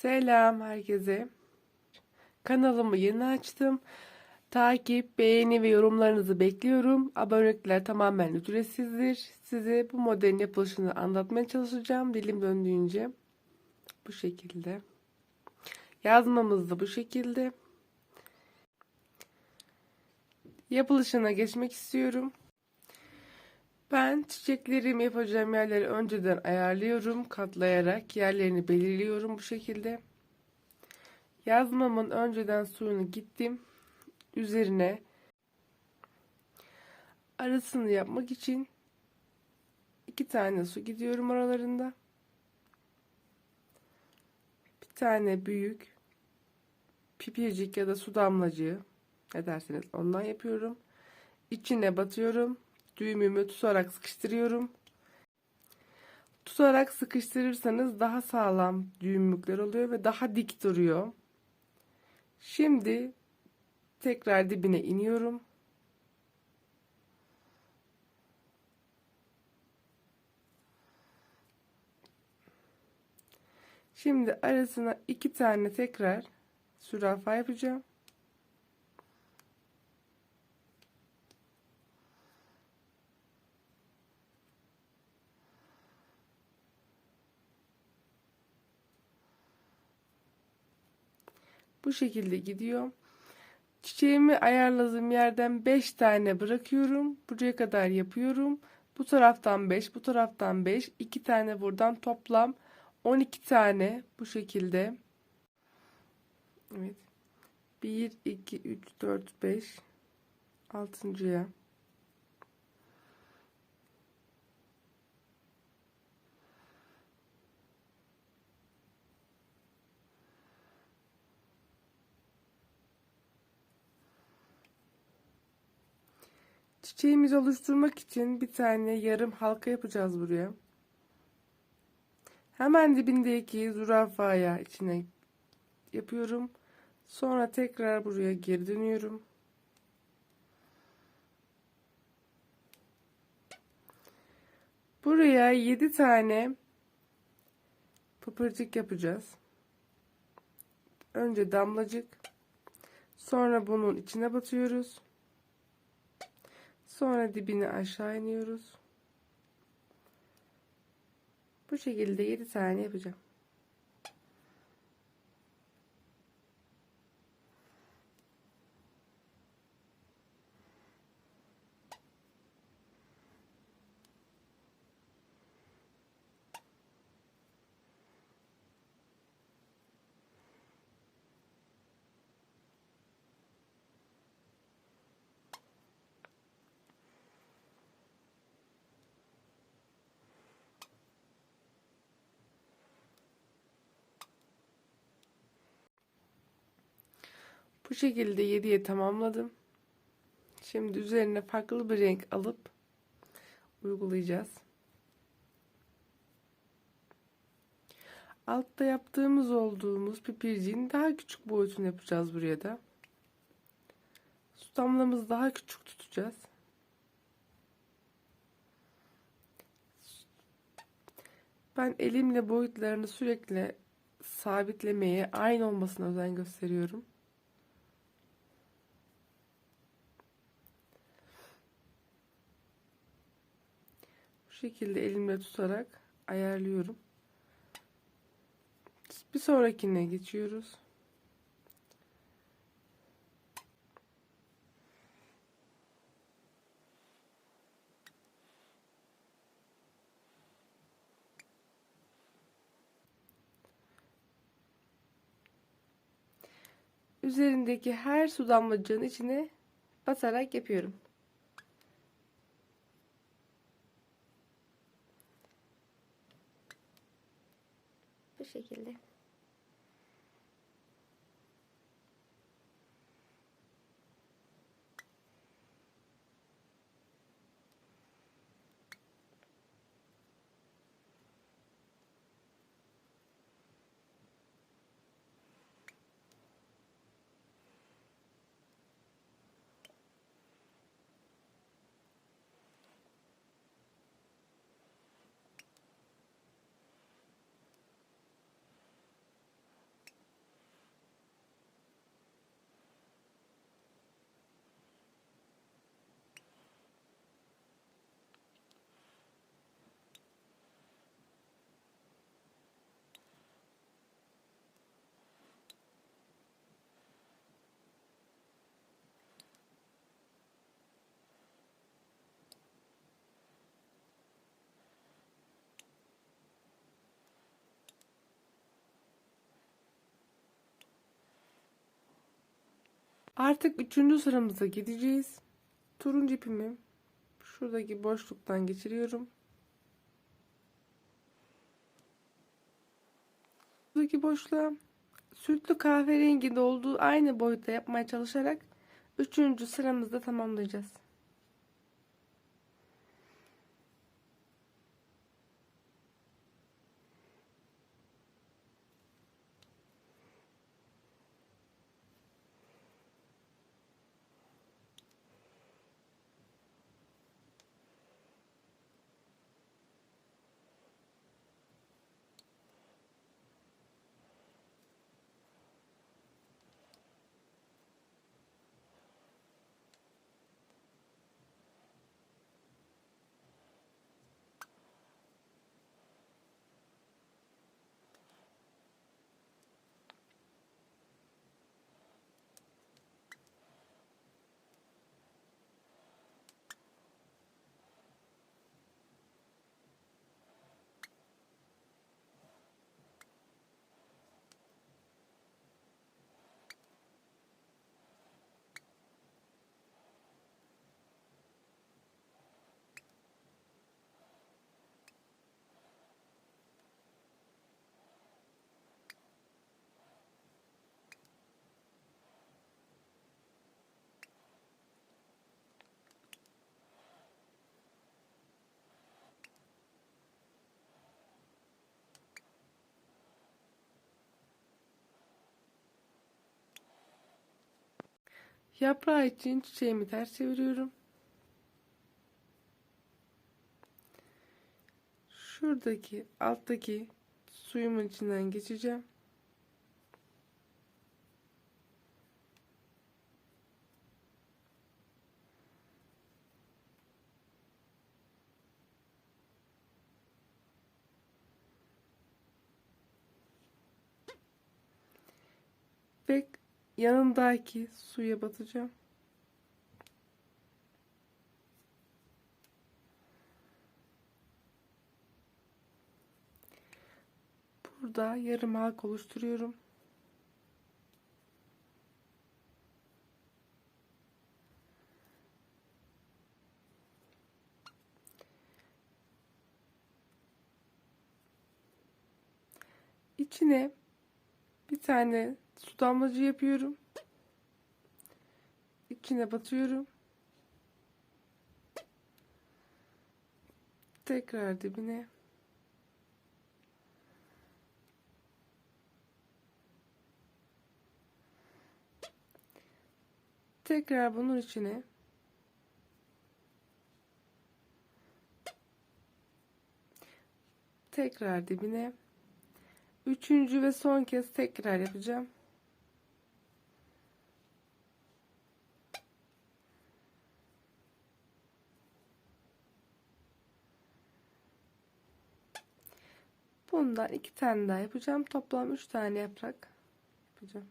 Selam herkese. Kanalımı yeni açtım. Takip, beğeni ve yorumlarınızı bekliyorum. Abonelikler tamamen ücretsizdir. Size bu modelin yapılışını anlatmaya çalışacağım. Dilim döndüğünce. Bu şekilde. Yazmamız da bu şekilde. Yapılışına geçmek istiyorum. Ben çiçeklerimi yapacağım yerleri önceden ayarlıyorum. Katlayarak yerlerini belirliyorum bu şekilde. Yazmamın önceden suyunu gittim. Üzerine arasını yapmak için iki tane su gidiyorum aralarında. Bir tane büyük pipircik ya da su damlacığı ne derseniz ondan yapıyorum. İçine batıyorum düğümümü tutarak sıkıştırıyorum. Tutarak sıkıştırırsanız daha sağlam düğümlükler oluyor ve daha dik duruyor. Şimdi tekrar dibine iniyorum. Şimdi arasına iki tane tekrar sürafa yapacağım. Bu şekilde gidiyor. Çiçeğimi ayarladığım yerden 5 tane bırakıyorum. Buraya kadar yapıyorum. Bu taraftan 5, bu taraftan 5, 2 tane buradan toplam 12 tane bu şekilde. Evet. 1 2 3 4 5 altıncıya Çiçeğimizi oluşturmak için bir tane yarım halka yapacağız buraya. Hemen dibindeki zürafaya içine yapıyorum. Sonra tekrar buraya geri dönüyorum. Buraya 7 tane pıpırcık yapacağız. Önce damlacık. Sonra bunun içine batıyoruz. Sonra dibini aşağı iniyoruz. Bu şekilde 7 tane yapacağım. Bu şekilde 7'ye tamamladım. Şimdi üzerine farklı bir renk alıp uygulayacağız. Altta yaptığımız olduğumuz pipirciğin daha küçük boyutunu yapacağız buraya da. Su damlamızı daha küçük tutacağız. Ben elimle boyutlarını sürekli sabitlemeye, aynı olmasına özen gösteriyorum. Şekilde elimle tutarak ayarlıyorum. Bir sonrakine geçiyoruz. Üzerindeki her su damlacığının içine basarak yapıyorum. Şekilde. Artık üçüncü sıramıza gideceğiz. Turuncu ipimi şuradaki boşluktan geçiriyorum. Buradaki boşluğa sütlü kahverenginde olduğu aynı boyutta yapmaya çalışarak üçüncü sıramızda tamamlayacağız. Yaprağı için çiçeğimi ters çeviriyorum. Şuradaki alttaki suyumun içinden geçeceğim. Ve yanındaki suya batacağım. Burada yarım halk oluşturuyorum. İçine bir tane su damlacı yapıyorum. İçine batıyorum. Tekrar dibine. Tekrar bunun içine tekrar dibine üçüncü ve son kez tekrar yapacağım. Bundan iki tane daha yapacağım. Toplam üç tane yaprak yapacağım.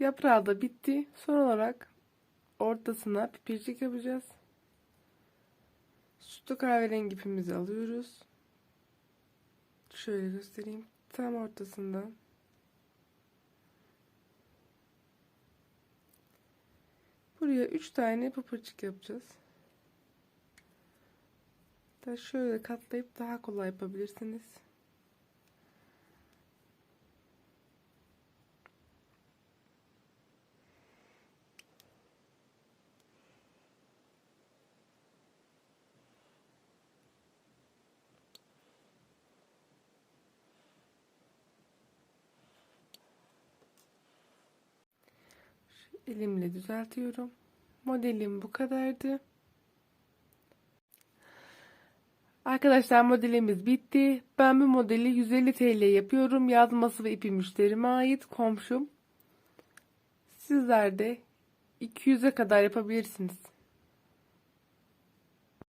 Yaprağı da bitti. Son olarak ortasına pipircik yapacağız. Sütlü kahverengi ipimizi alıyoruz. Şöyle göstereyim. Tam ortasından. Buraya 3 tane pıpırcık yapacağız. Da şöyle katlayıp daha kolay yapabilirsiniz. Elimle düzeltiyorum. Modelim bu kadardı. Arkadaşlar modelimiz bitti. Ben bu modeli 150 TL yapıyorum. Yazması ve ipi müşterime ait. Komşum. Sizler de 200'e kadar yapabilirsiniz.